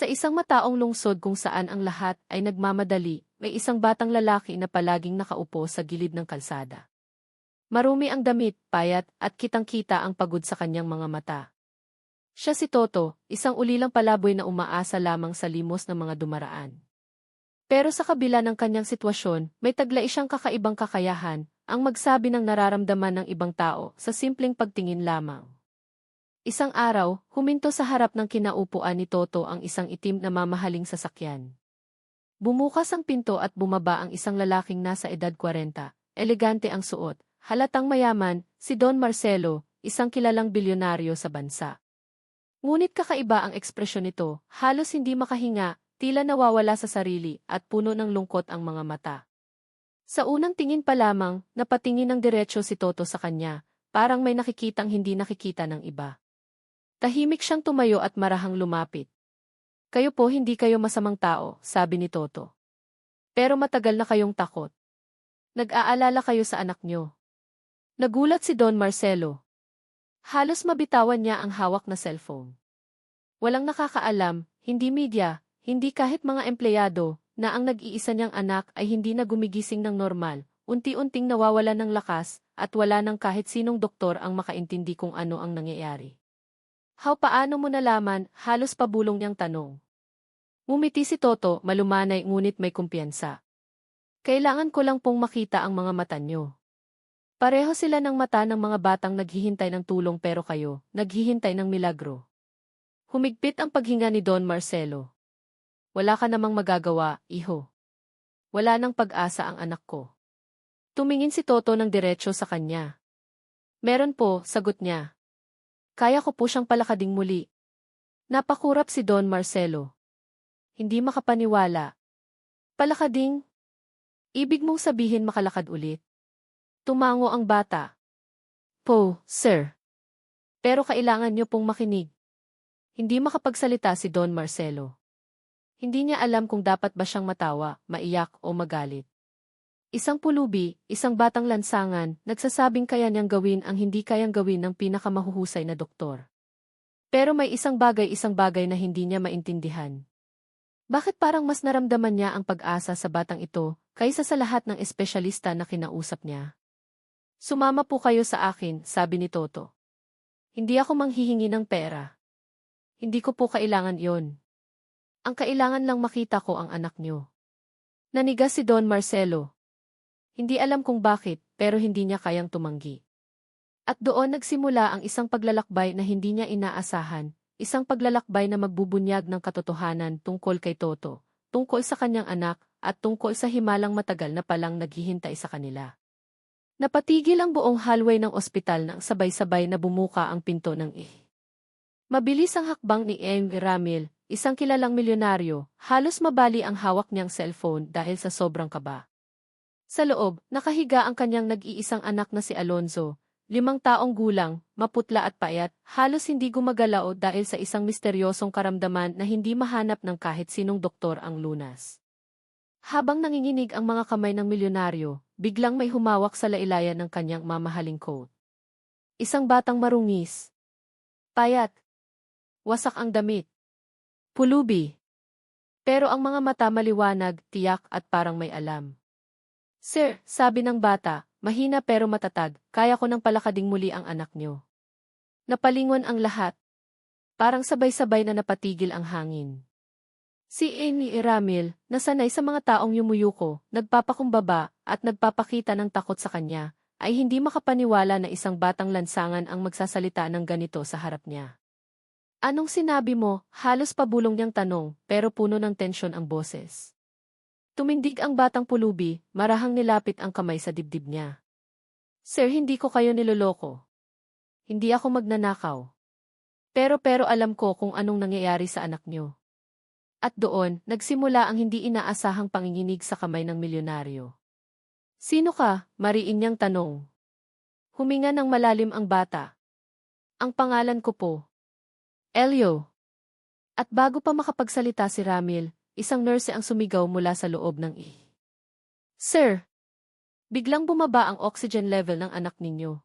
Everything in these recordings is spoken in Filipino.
Sa isang mataong lungsod kung saan ang lahat ay nagmamadali, may isang batang lalaki na palaging nakaupo sa gilid ng kalsada. Marumi ang damit, payat, at kitang-kita ang pagod sa kanyang mga mata. Siya si Toto, isang ulilang palaboy na umaasa lamang sa limos ng mga dumaraan. Pero sa kabila ng kanyang sitwasyon, may taglay siyang kakaibang kakayahan, ang magsabi ng nararamdaman ng ibang tao sa simpleng pagtingin lamang. Isang araw, huminto sa harap ng kinaupuan ni Toto ang isang itim na mamahaling sasakyan. Bumukas ang pinto at bumaba ang isang lalaking nasa edad 40, elegante ang suot, halatang mayaman, si Don Marcelo, isang kilalang bilyonaryo sa bansa. Ngunit kakaiba ang ekspresyon nito, halos hindi makahinga, tila nawawala sa sarili at puno ng lungkot ang mga mata. Sa unang tingin pa lamang, napatingin ng diretsyo si Toto sa kanya, parang may nakikitang hindi nakikita ng iba. Tahimik siyang tumayo at marahang lumapit. Kayo po hindi kayo masamang tao, sabi ni Toto. Pero matagal na kayong takot. Nag-aalala kayo sa anak nyo. Nagulat si Don Marcelo. Halos mabitawan niya ang hawak na cellphone. Walang nakakaalam, hindi media, hindi kahit mga empleyado, na ang nag-iisa niyang anak ay hindi na gumigising ng normal, unti-unting nawawala ng lakas, at wala nang kahit sinong doktor ang makaintindi kung ano ang nangyayari. How paano mo nalaman, halos pabulong niyang tanong. Ngumiti si Toto, malumanay ngunit may kumpiyansa. Kailangan ko lang pong makita ang mga mata niyo. Pareho sila ng mata ng mga batang naghihintay ng tulong pero kayo, naghihintay ng milagro. Humigpit ang paghinga ni Don Marcelo. Wala ka namang magagawa, iho. Wala nang pag-asa ang anak ko. Tumingin si Toto ng diretsyo sa kanya. Meron po, sagot niya. Kaya ko po siyang palakading muli. Napakurap si Don Marcelo. Hindi makapaniwala. Palakading? Ibig mong sabihin makalakad ulit? Tumango ang bata. Po, sir. Pero kailangan niyo pong makinig. Hindi makapagsalita si Don Marcelo. Hindi niya alam kung dapat ba siyang matawa, maiyak o magalit. Isang pulubi, isang batang lansangan, nagsasabing kaya niyang gawin ang hindi kayang gawin ng pinakamahuhusay na doktor. Pero may isang bagay isang bagay na hindi niya maintindihan. Bakit parang mas naramdaman niya ang pag-asa sa batang ito kaysa sa lahat ng espesyalista na kinausap niya? Sumama po kayo sa akin, sabi ni Toto. Hindi ako manghihingi ng pera. Hindi ko po kailangan yon. Ang kailangan lang makita ko ang anak niyo. Nanigas si Don Marcelo, hindi alam kung bakit, pero hindi niya kayang tumanggi. At doon nagsimula ang isang paglalakbay na hindi niya inaasahan, isang paglalakbay na magbubunyag ng katotohanan tungkol kay Toto, tungkol sa kanyang anak, at tungkol sa himalang matagal na palang naghihintay sa kanila. Napatigil ang buong hallway ng ospital nang sabay-sabay na bumuka ang pinto ng eh. Mabilis ang hakbang ni Eng Ramil, isang kilalang milyonaryo, halos mabali ang hawak niyang cellphone dahil sa sobrang kaba. Sa loob, nakahiga ang kanyang nag-iisang anak na si Alonzo, limang taong gulang, maputla at payat, halos hindi gumagalaw dahil sa isang misteryosong karamdaman na hindi mahanap ng kahit sinong doktor ang lunas. Habang nanginginig ang mga kamay ng milyonaryo, biglang may humawak sa lailayan ng kanyang mamahaling coat. Isang batang marungis. Payat. Wasak ang damit. Pulubi. Pero ang mga mata maliwanag, tiyak at parang may alam. Sir, sabi ng bata, mahina pero matatag, kaya ko nang palakading muli ang anak niyo. Napalingon ang lahat. Parang sabay-sabay na napatigil ang hangin. Si Amy Iramil, nasanay sa mga taong yumuyuko, nagpapakumbaba, at nagpapakita ng takot sa kanya, ay hindi makapaniwala na isang batang lansangan ang magsasalita ng ganito sa harap niya. Anong sinabi mo? Halos pabulong niyang tanong, pero puno ng tensyon ang boses. Tumindig ang batang pulubi, marahang nilapit ang kamay sa dibdib niya. Sir, hindi ko kayo niloloko. Hindi ako magnanakaw. Pero pero alam ko kung anong nangyayari sa anak niyo. At doon, nagsimula ang hindi inaasahang panginginig sa kamay ng milyonaryo. Sino ka? Mariin niyang tanong. Huminga ng malalim ang bata. Ang pangalan ko po. Elio. At bago pa makapagsalita si Ramil, Isang nurse ang sumigaw mula sa loob ng i. Sir! Biglang bumaba ang oxygen level ng anak ninyo.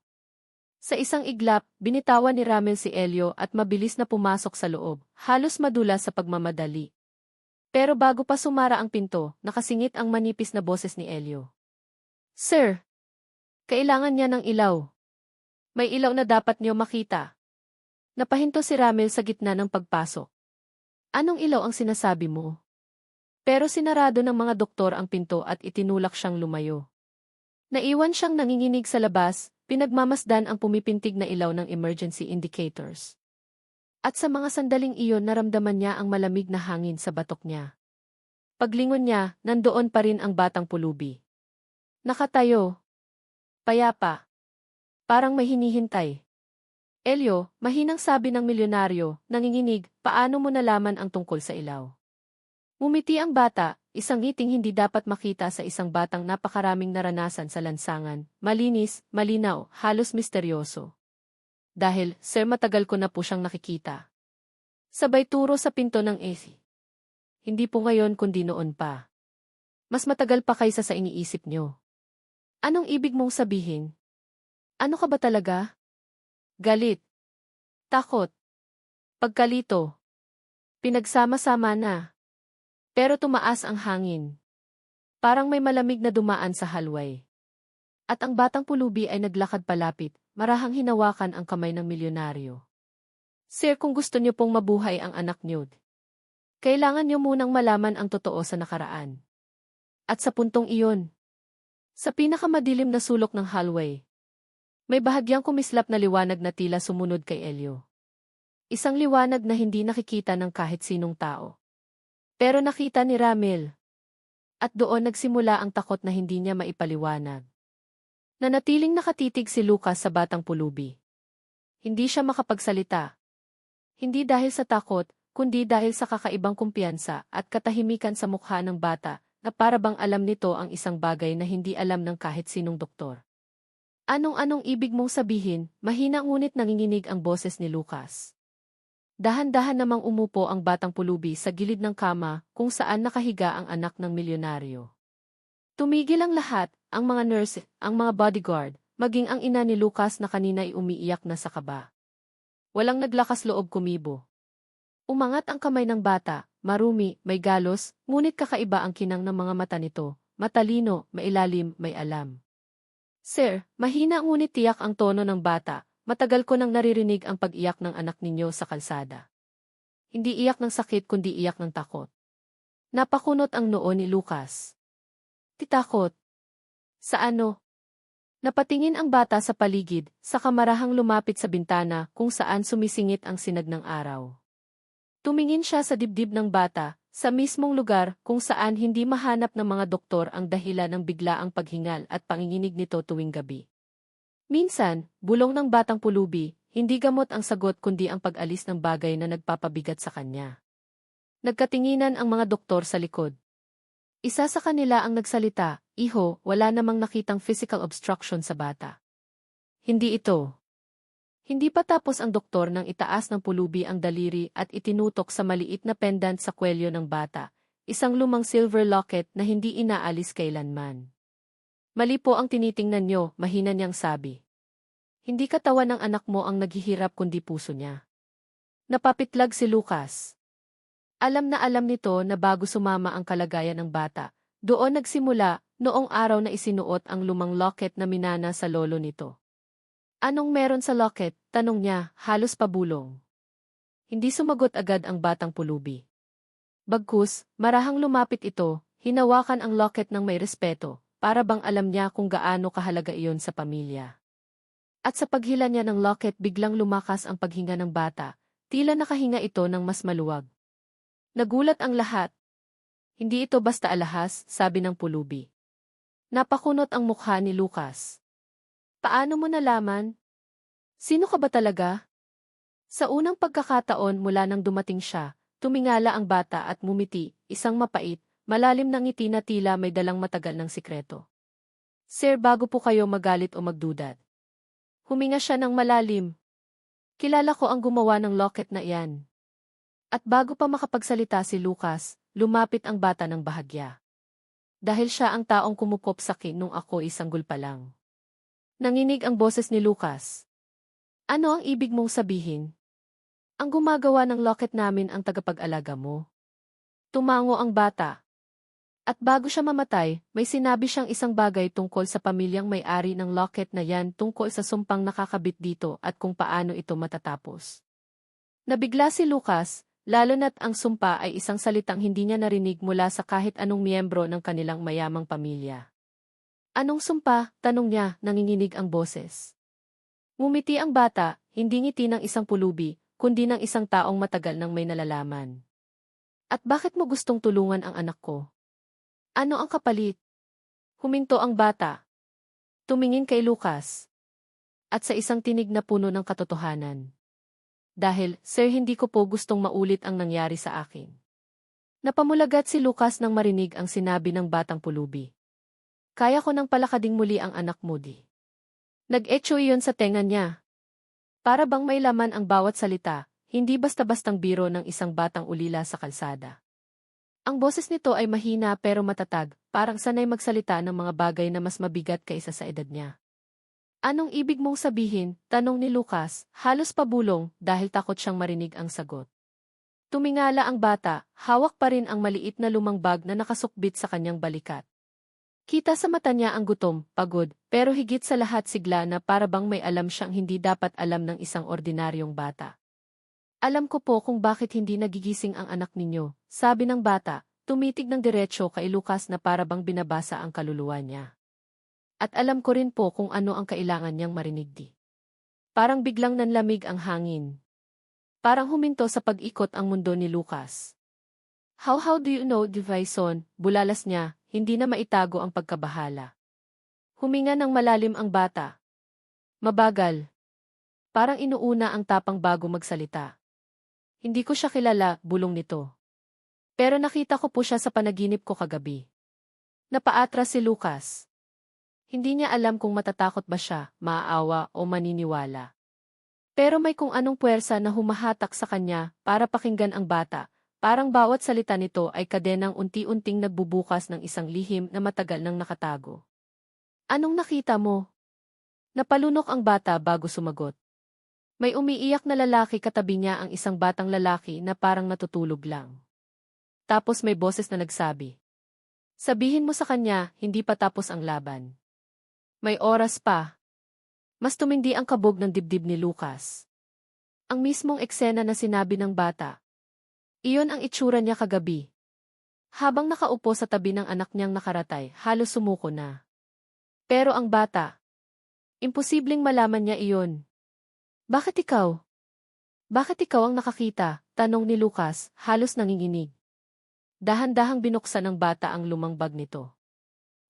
Sa isang iglap, binitawan ni Ramel si Elio at mabilis na pumasok sa loob, halos madula sa pagmamadali. Pero bago pa sumara ang pinto, nakasingit ang manipis na boses ni Elio. Sir! Kailangan niya ng ilaw. May ilaw na dapat niyo makita. Napahinto si Ramel sa gitna ng pagpasok. Anong ilaw ang sinasabi mo? Pero sinarado ng mga doktor ang pinto at itinulak siyang lumayo. Naiwan siyang nanginginig sa labas, pinagmamasdan ang pumipintig na ilaw ng emergency indicators. At sa mga sandaling iyon naramdaman niya ang malamig na hangin sa batok niya. Paglingon niya, nandoon pa rin ang batang pulubi. Nakatayo. Payapa. Parang may. Elio, mahinang sabi ng milyonaryo, nanginginig, paano mo nalaman ang tungkol sa ilaw? Mumiti ang bata, isang ngiting hindi dapat makita sa isang batang napakaraming naranasan sa lansangan, malinis, malinaw, halos misteryoso. Dahil, sir matagal ko na po siyang nakikita. Sabay turo sa pinto ng AC. Hindi po ngayon kundi noon pa. Mas matagal pa kaysa sa iniisip nyo. Anong ibig mong sabihin? Ano ka ba talaga? Galit. Takot. Pagkalito. Pinagsama-sama na. Pero tumaas ang hangin. Parang may malamig na dumaan sa halway. At ang batang pulubi ay naglakad palapit, marahang hinawakan ang kamay ng milyonaryo. Sir kung gusto niyo pong mabuhay ang anak niyo, kailangan niyo munang malaman ang totoo sa nakaraan. At sa puntong iyon, sa pinakamadilim na sulok ng hallway, may bahagyang kumislap na liwanag na tila sumunod kay Elio. Isang liwanag na hindi nakikita ng kahit sinong tao. Pero nakita ni Ramil. At doon nagsimula ang takot na hindi niya maipaliwanag. Nanatiling nakatitig si Lucas sa batang pulubi. Hindi siya makapagsalita. Hindi dahil sa takot, kundi dahil sa kakaibang kumpiyansa at katahimikan sa mukha ng bata na para bang alam nito ang isang bagay na hindi alam ng kahit sinong doktor. Anong-anong ibig mong sabihin, mahina ngunit nanginginig ang boses ni Lucas. Dahan-dahan namang umupo ang batang pulubi sa gilid ng kama kung saan nakahiga ang anak ng milyonaryo. Tumigil ang lahat, ang mga nurse, ang mga bodyguard, maging ang ina ni Lucas na kanina ay umiiyak na sa kaba. Walang naglakas loob kumibo. Umangat ang kamay ng bata, marumi, may galos, ngunit kakaiba ang kinang ng mga mata nito, matalino, mailalim, may alam. Sir, mahina ngunit tiyak ang tono ng bata, Matagal ko nang naririnig ang pag-iyak ng anak ninyo sa kalsada. Hindi iyak ng sakit kundi iyak ng takot. Napakunot ang noo ni Lucas. Titakot. Sa ano? Napatingin ang bata sa paligid, sa kamarahang lumapit sa bintana kung saan sumisingit ang sinag ng araw. Tumingin siya sa dibdib ng bata, sa mismong lugar kung saan hindi mahanap ng mga doktor ang dahilan ng biglaang paghingal at panginginig nito tuwing gabi. Minsan, bulong ng batang pulubi, hindi gamot ang sagot kundi ang pag-alis ng bagay na nagpapabigat sa kanya. Nagkatinginan ang mga doktor sa likod. Isa sa kanila ang nagsalita, Iho, wala namang nakitang physical obstruction sa bata. Hindi ito. Hindi pa tapos ang doktor nang itaas ng pulubi ang daliri at itinutok sa maliit na pendant sa kwelyo ng bata, isang lumang silver locket na hindi inaalis kailanman. Mali po ang tinitingnan nyo, mahina niyang sabi. Hindi katawan ng anak mo ang naghihirap kundi puso niya. Napapitlag si Lucas. Alam na alam nito na bago sumama ang kalagayan ng bata, doon nagsimula, noong araw na isinuot ang lumang locket na minana sa lolo nito. Anong meron sa locket? Tanong niya, halos pabulong. Hindi sumagot agad ang batang pulubi. Bagkus, marahang lumapit ito, hinawakan ang locket ng may respeto, para bang alam niya kung gaano kahalaga iyon sa pamilya. At sa paghila niya ng locket biglang lumakas ang paghinga ng bata, tila nakahinga ito ng mas maluwag. Nagulat ang lahat. Hindi ito basta alahas, sabi ng pulubi. Napakunot ang mukha ni Lucas. Paano mo nalaman? Sino ka ba talaga? Sa unang pagkakataon mula nang dumating siya, tumingala ang bata at mumiti, isang mapait, Malalim ng ngiti na tila may dalang matagal ng sikreto. Sir, bago po kayo magalit o magdudat. Huminga siya ng malalim. Kilala ko ang gumawa ng locket na iyan. At bago pa makapagsalita si Lucas, lumapit ang bata ng bahagya. Dahil siya ang taong kumukop sa akin nung ako isang pa lang. Nanginig ang boses ni Lucas. Ano ang ibig mong sabihin? Ang gumagawa ng locket namin ang tagapag-alaga mo. Tumango ang bata. At bago siya mamatay, may sinabi siyang isang bagay tungkol sa pamilyang may-ari ng locket na yan tungkol sa sumpang nakakabit dito at kung paano ito matatapos. Nabigla si Lucas, lalo na't ang sumpa ay isang salitang hindi niya narinig mula sa kahit anong miyembro ng kanilang mayamang pamilya. Anong sumpa? Tanong niya, nanginginig ang boses. Ngumiti ang bata, hindi ngiti ng isang pulubi, kundi ng isang taong matagal nang may nalalaman. At bakit mo gustong tulungan ang anak ko? Ano ang kapalit? Huminto ang bata. Tumingin kay Lucas. At sa isang tinig na puno ng katotohanan. Dahil, sir hindi ko po gustong maulit ang nangyari sa akin. Napamulagat si Lucas nang marinig ang sinabi ng batang pulubi. Kaya ko nang palakading muli ang anak mo di. Nag-echo iyon sa tenga niya. Para bang may laman ang bawat salita, hindi basta-bastang biro ng isang batang ulila sa kalsada. Ang boses nito ay mahina pero matatag, parang sanay magsalita ng mga bagay na mas mabigat kaysa sa edad niya. Anong ibig mong sabihin? Tanong ni Lucas, halos pabulong dahil takot siyang marinig ang sagot. Tumingala ang bata, hawak pa rin ang maliit na lumang bag na nakasukbit sa kanyang balikat. Kita sa mata niya ang gutom, pagod, pero higit sa lahat sigla na para bang may alam siyang hindi dapat alam ng isang ordinaryong bata. Alam ko po kung bakit hindi nagigising ang anak ninyo, sabi ng bata, tumitig ng diretsyo kay Lucas na para bang binabasa ang kaluluwa niya. At alam ko rin po kung ano ang kailangan niyang marinig di. Parang biglang nanlamig ang hangin. Parang huminto sa pag-ikot ang mundo ni Lucas. How how do you know, Divison? Bulalas niya, hindi na maitago ang pagkabahala. Huminga ng malalim ang bata. Mabagal. Parang inuuna ang tapang bago magsalita. Hindi ko siya kilala, bulong nito. Pero nakita ko po siya sa panaginip ko kagabi. Napaatras si Lucas. Hindi niya alam kung matatakot ba siya, maaawa o maniniwala. Pero may kung anong puwersa na humahatak sa kanya para pakinggan ang bata, parang bawat salita nito ay kadenang unti-unting nagbubukas ng isang lihim na matagal nang nakatago. Anong nakita mo? Napalunok ang bata bago sumagot. May umiiyak na lalaki katabi niya ang isang batang lalaki na parang natutulog lang. Tapos may boses na nagsabi. Sabihin mo sa kanya, hindi pa tapos ang laban. May oras pa. Mas tumindi ang kabog ng dibdib ni Lucas. Ang mismong eksena na sinabi ng bata. Iyon ang itsura niya kagabi. Habang nakaupo sa tabi ng anak niyang nakaratay, halos sumuko na. Pero ang bata, imposibleng malaman niya iyon. Bakit ikaw? Bakit ikaw ang nakakita? Tanong ni Lucas, halos nanginginig. Dahan-dahang binuksan ng bata ang lumang bag nito.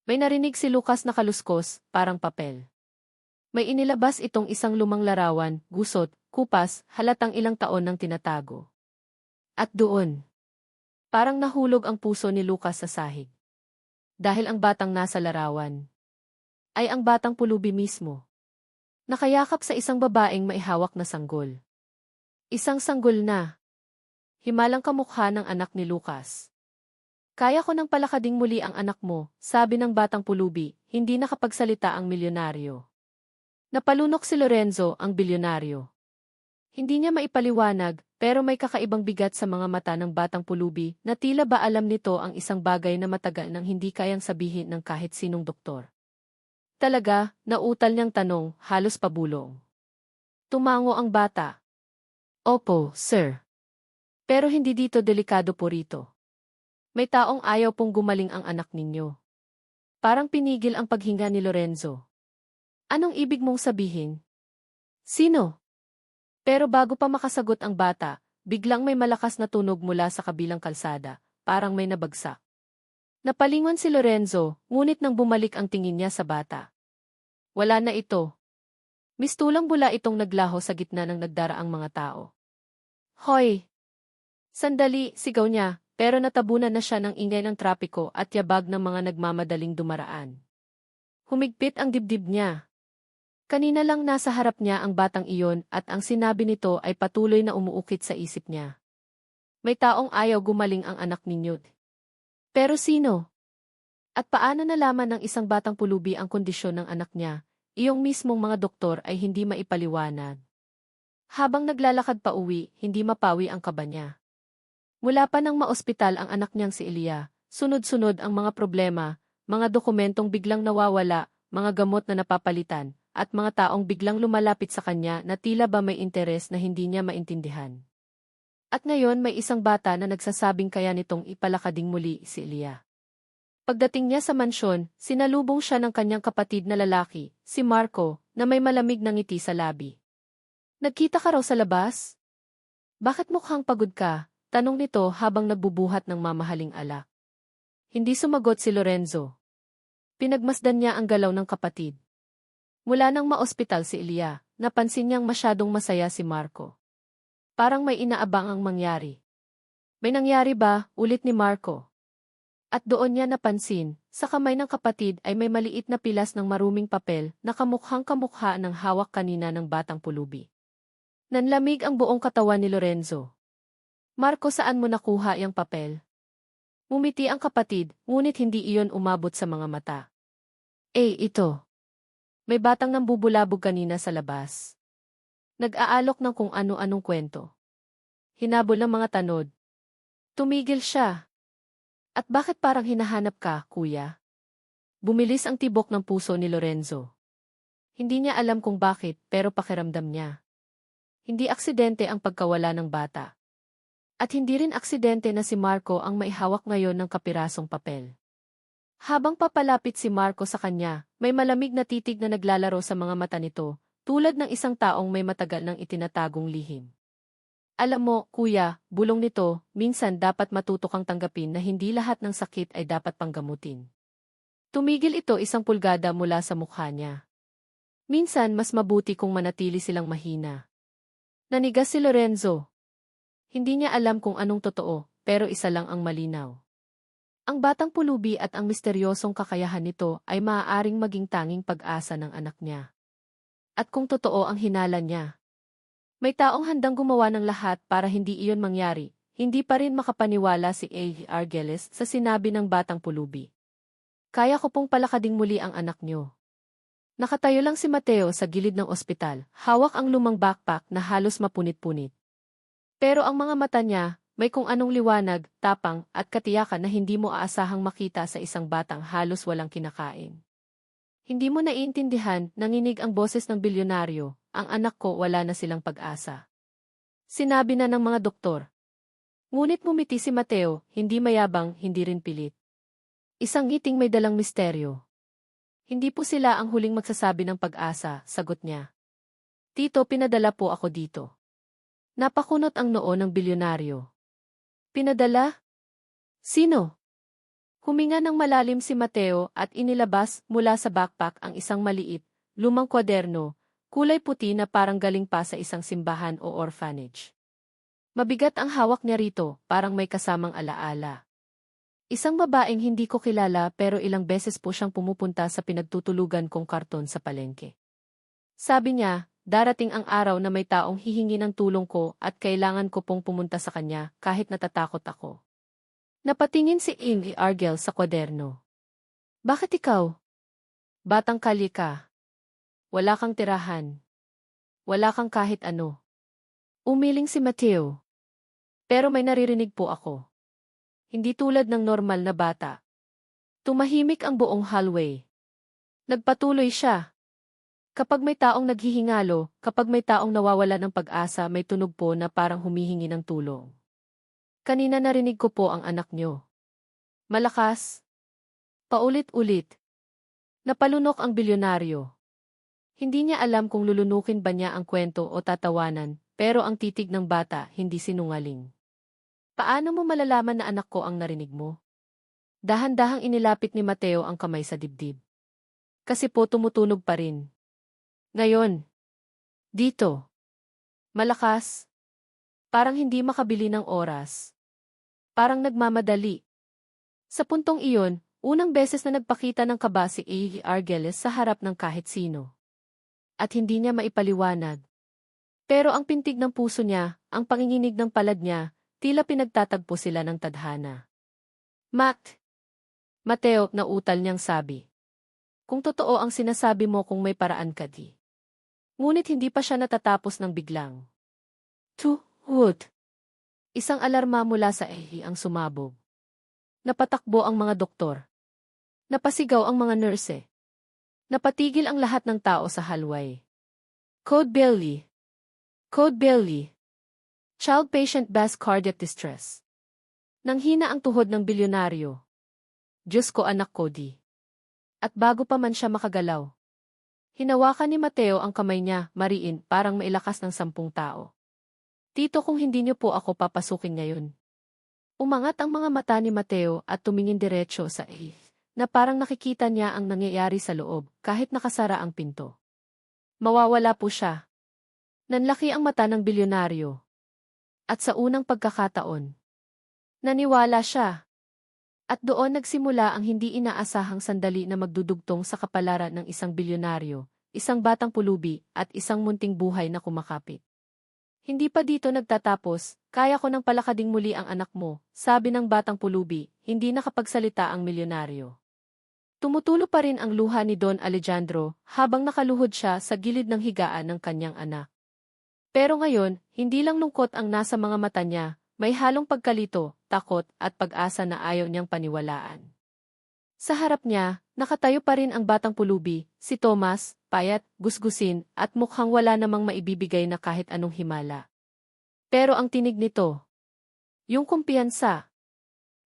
May narinig si Lucas na kaluskos, parang papel. May inilabas itong isang lumang larawan, gusot, kupas, halatang ilang taon nang tinatago. At doon, parang nahulog ang puso ni Lucas sa sahig. Dahil ang batang nasa larawan, ay ang batang pulubi mismo. Nakayakap sa isang babaeng maihawak na sanggol. Isang sanggol na. Himalang kamukha ng anak ni Lucas. Kaya ko nang palakading muli ang anak mo, sabi ng batang pulubi, hindi nakapagsalita ang milyonaryo. Napalunok si Lorenzo, ang bilyonaryo. Hindi niya maipaliwanag, pero may kakaibang bigat sa mga mata ng batang pulubi na tila ba alam nito ang isang bagay na matagal nang hindi kayang sabihin ng kahit sinong doktor. Talaga, nautal niyang tanong, halos pabulong. Tumango ang bata. Opo, sir. Pero hindi dito delikado po rito. May taong ayaw pong gumaling ang anak ninyo. Parang pinigil ang paghinga ni Lorenzo. Anong ibig mong sabihin? Sino? Pero bago pa makasagot ang bata, biglang may malakas na tunog mula sa kabilang kalsada, parang may nabagsak. Napalingon si Lorenzo, ngunit nang bumalik ang tingin niya sa bata. Wala na ito. Mistulang bula itong naglaho sa gitna ng nagdaraang mga tao. Hoy! Sandali, sigaw niya, pero natabunan na siya ng ingay ng trapiko at yabag ng mga nagmamadaling dumaraan. Humigpit ang dibdib niya. Kanina lang nasa harap niya ang batang iyon at ang sinabi nito ay patuloy na umuukit sa isip niya. May taong ayaw gumaling ang anak ninyo. Pero sino? At paano nalaman ng isang batang pulubi ang kondisyon ng anak niya, iyong mismong mga doktor ay hindi maipaliwanag. Habang naglalakad pa uwi, hindi mapawi ang kaba niya. Mula pa nang maospital ang anak niyang si Elia, sunod-sunod ang mga problema, mga dokumentong biglang nawawala, mga gamot na napapalitan, at mga taong biglang lumalapit sa kanya na tila ba may interes na hindi niya maintindihan. At ngayon may isang bata na nagsasabing kaya nitong ipalakading muli si Elia. Pagdating niya sa mansyon, sinalubong siya ng kanyang kapatid na lalaki, si Marco, na may malamig na ngiti sa labi. Nagkita ka raw sa labas? Bakit mukhang pagod ka? Tanong nito habang nagbubuhat ng mamahaling alak. Hindi sumagot si Lorenzo. Pinagmasdan niya ang galaw ng kapatid. Mula nang maospital si Elia, napansin niyang masyadong masaya si Marco. Parang may inaabang ang mangyari. May nangyari ba, ulit ni Marco? At doon niya napansin, sa kamay ng kapatid ay may maliit na pilas ng maruming papel na kamukhang kamukha ng hawak kanina ng batang pulubi. Nanlamig ang buong katawan ni Lorenzo. Marco saan mo nakuha yung papel? Mumiti ang kapatid, ngunit hindi iyon umabot sa mga mata. Eh, ito. May batang nambubulabog kanina sa labas. Nag-aalok ng kung ano-anong kwento. Hinabol ng mga tanod. Tumigil siya, at bakit parang hinahanap ka, kuya? Bumilis ang tibok ng puso ni Lorenzo. Hindi niya alam kung bakit, pero pakiramdam niya. Hindi aksidente ang pagkawala ng bata. At hindi rin aksidente na si Marco ang maihawak ngayon ng kapirasong papel. Habang papalapit si Marco sa kanya, may malamig na titig na naglalaro sa mga mata nito, tulad ng isang taong may matagal ng itinatagong lihim. Alam mo, kuya, bulong nito, minsan dapat matuto kang tanggapin na hindi lahat ng sakit ay dapat panggamutin. Tumigil ito isang pulgada mula sa mukha niya. Minsan mas mabuti kung manatili silang mahina. Nanigas si Lorenzo. Hindi niya alam kung anong totoo, pero isa lang ang malinaw. Ang batang pulubi at ang misteryosong kakayahan nito ay maaaring maging tanging pag-asa ng anak niya. At kung totoo ang hinala niya, may taong handang gumawa ng lahat para hindi iyon mangyari. Hindi pa rin makapaniwala si A. Argeles sa sinabi ng batang pulubi. Kaya ko pong palakading muli ang anak niyo. Nakatayo lang si Mateo sa gilid ng ospital, hawak ang lumang backpack na halos mapunit-punit. Pero ang mga mata niya, may kung anong liwanag, tapang, at katiyakan na hindi mo aasahang makita sa isang batang halos walang kinakain. Hindi mo naiintindihan, nanginig ang boses ng bilyonaryo, ang anak ko wala na silang pag-asa. Sinabi na ng mga doktor. Ngunit mumiti si Mateo, hindi mayabang, hindi rin pilit. Isang ngiting may dalang misteryo. Hindi po sila ang huling magsasabi ng pag-asa, sagot niya. Tito, pinadala po ako dito. Napakunot ang noo ng bilyonaryo. Pinadala? Sino? Huminga ng malalim si Mateo at inilabas mula sa backpack ang isang maliit, lumang kwaderno, kulay puti na parang galing pa sa isang simbahan o orphanage. Mabigat ang hawak niya rito, parang may kasamang alaala. Isang babaeng hindi ko kilala pero ilang beses po siyang pumupunta sa pinagtutulugan kong karton sa palengke. Sabi niya, darating ang araw na may taong hihingi ng tulong ko at kailangan ko pong pumunta sa kanya kahit natatakot ako. Napatingin si Amy Argel sa kwaderno. Bakit ikaw? Batang kali ka. Wala kang tirahan. Wala kang kahit ano. Umiling si Mateo. Pero may naririnig po ako. Hindi tulad ng normal na bata. Tumahimik ang buong hallway. Nagpatuloy siya. Kapag may taong naghihingalo, kapag may taong nawawala ng pag-asa, may tunog po na parang humihingi ng tulong. Kanina narinig ko po ang anak nyo. Malakas. Paulit-ulit. Napalunok ang bilyonaryo. Hindi niya alam kung lulunukin ba niya ang kwento o tatawanan, pero ang titig ng bata hindi sinungaling. Paano mo malalaman na anak ko ang narinig mo? Dahan-dahang inilapit ni Mateo ang kamay sa dibdib. Kasi po tumutunog pa rin. Ngayon. Dito. Malakas. Parang hindi makabili ng oras. Parang nagmamadali. Sa puntong iyon, unang beses na nagpakita ng kaba si A. Argeles sa harap ng kahit sino. At hindi niya maipaliwanag. Pero ang pintig ng puso niya, ang panginginig ng palad niya, tila pinagtatagpo sila ng tadhana. Matt! Mateo, nautal niyang sabi. Kung totoo ang sinasabi mo kung may paraan ka di. Ngunit hindi pa siya natatapos ng biglang. Tuhod. Isang alarma mula sa ehi ang sumabog. Napatakbo ang mga doktor. Napasigaw ang mga nurse. Napatigil ang lahat ng tao sa halway. Code Bailey. Code Bailey. Child patient bas cardiac distress. Nanghina ang tuhod ng bilyonaryo. Diyos ko anak ko di. At bago pa man siya makagalaw. Hinawakan ni Mateo ang kamay niya, mariin, parang mailakas ng sampung tao. Tito kung hindi niyo po ako papasukin ngayon. Umangat ang mga mata ni Mateo at tumingin diretso sa eh, na parang nakikita niya ang nangyayari sa loob kahit nakasara ang pinto. Mawawala po siya. Nanlaki ang mata ng bilyonaryo. At sa unang pagkakataon, naniwala siya. At doon nagsimula ang hindi inaasahang sandali na magdudugtong sa kapalaran ng isang bilyonaryo, isang batang pulubi, at isang munting buhay na kumakapit. Hindi pa dito nagtatapos, kaya ko nang palakading muli ang anak mo, sabi ng batang pulubi, hindi nakapagsalita ang milyonaryo. Tumutulo pa rin ang luha ni Don Alejandro habang nakaluhod siya sa gilid ng higaan ng kanyang anak. Pero ngayon, hindi lang lungkot ang nasa mga mata niya, may halong pagkalito, takot, at pag-asa na ayaw niyang paniwalaan. Sa harap niya, nakatayo pa rin ang batang pulubi, si Thomas, payat, gusgusin, at mukhang wala namang maibibigay na kahit anong himala. Pero ang tinig nito, yung kumpiyansa,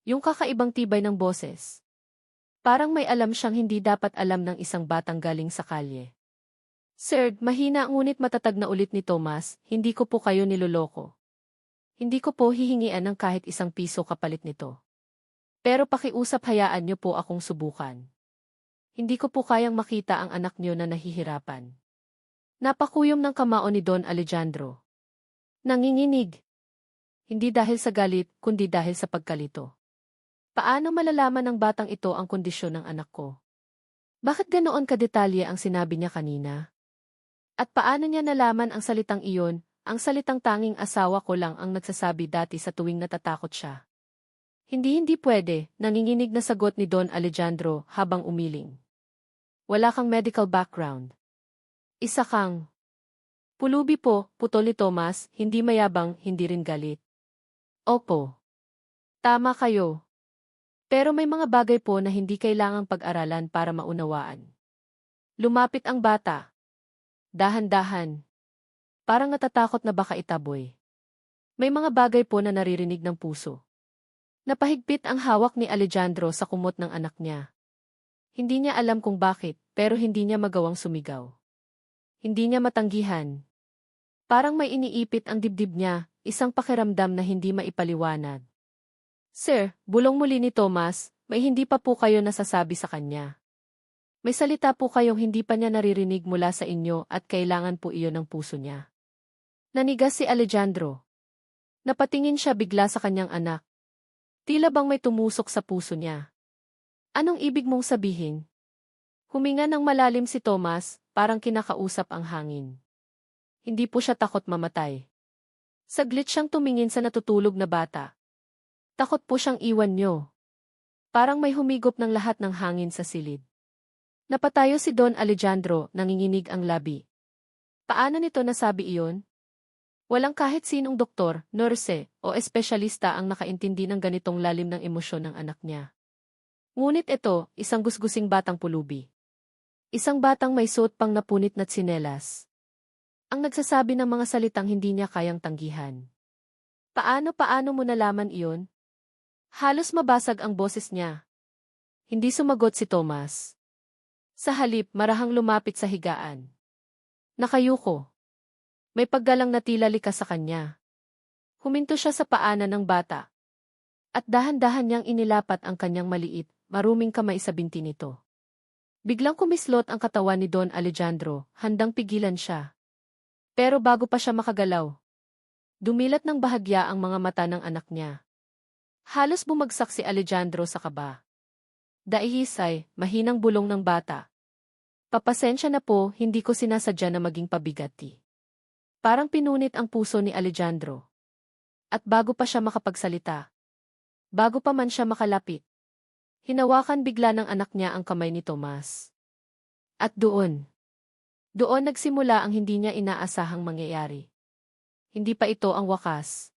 yung kakaibang tibay ng boses. Parang may alam siyang hindi dapat alam ng isang batang galing sa kalye. Sir, mahina ngunit matatag na ulit ni Thomas, hindi ko po kayo niloloko. Hindi ko po hihingian ng kahit isang piso kapalit nito. Pero pakiusap hayaan niyo po akong subukan. Hindi ko po kayang makita ang anak niyo na nahihirapan. Napakuyom ng kamao ni Don Alejandro. Nanginginig. Hindi dahil sa galit, kundi dahil sa pagkalito. Paano malalaman ng batang ito ang kondisyon ng anak ko? Bakit ganoon kadetalye ang sinabi niya kanina? At paano niya nalaman ang salitang iyon, ang salitang tanging asawa ko lang ang nagsasabi dati sa tuwing natatakot siya. Hindi-hindi pwede, nanginginig na sagot ni Don Alejandro habang umiling. Wala kang medical background. Isa kang. Pulubi po, putol ni Thomas, hindi mayabang, hindi rin galit. Opo. Tama kayo. Pero may mga bagay po na hindi kailangang pag-aralan para maunawaan. Lumapit ang bata. Dahan-dahan. Parang natatakot na baka itaboy. May mga bagay po na naririnig ng puso. Napahigpit ang hawak ni Alejandro sa kumot ng anak niya. Hindi niya alam kung bakit, pero hindi niya magawang sumigaw. Hindi niya matanggihan. Parang may iniipit ang dibdib niya, isang pakiramdam na hindi maipaliwanag. Sir, bulong muli ni Thomas, may hindi pa po kayo nasasabi sa kanya. May salita po kayong hindi pa niya naririnig mula sa inyo at kailangan po iyon ng puso niya. Nanigas si Alejandro. Napatingin siya bigla sa kanyang anak. Tila bang may tumusok sa puso niya. Anong ibig mong sabihin? Huminga ng malalim si Thomas, parang kinakausap ang hangin. Hindi po siya takot mamatay. Saglit siyang tumingin sa natutulog na bata. Takot po siyang iwan niyo. Parang may humigop ng lahat ng hangin sa silid. Napatayo si Don Alejandro, nanginginig ang labi. Paano nito nasabi iyon? Walang kahit sinong doktor, nurse, o espesyalista ang nakaintindi ng ganitong lalim ng emosyon ng anak niya. Ngunit ito, isang gusgusing batang pulubi. Isang batang may suot pang napunit na tsinelas. Ang nagsasabi ng mga salitang hindi niya kayang tanggihan. Paano-paano mo nalaman iyon? Halos mabasag ang boses niya. Hindi sumagot si Thomas. Sa halip, marahang lumapit sa higaan. Nakayuko. May paggalang na tila likas sa kanya. Huminto siya sa paanan ng bata. At dahan-dahan niyang inilapat ang kanyang maliit, maruming kamay sa binti nito. Biglang kumislot ang katawan ni Don Alejandro, handang pigilan siya. Pero bago pa siya makagalaw, dumilat ng bahagya ang mga mata ng anak niya. Halos bumagsak si Alejandro sa kaba. Daihisay, mahinang bulong ng bata. Papasensya na po, hindi ko sinasadya na maging pabigati. Parang pinunit ang puso ni Alejandro. At bago pa siya makapagsalita, bago pa man siya makalapit, hinawakan bigla ng anak niya ang kamay ni Tomas. At doon, doon nagsimula ang hindi niya inaasahang mangyayari. hindi pa ito ang wakas.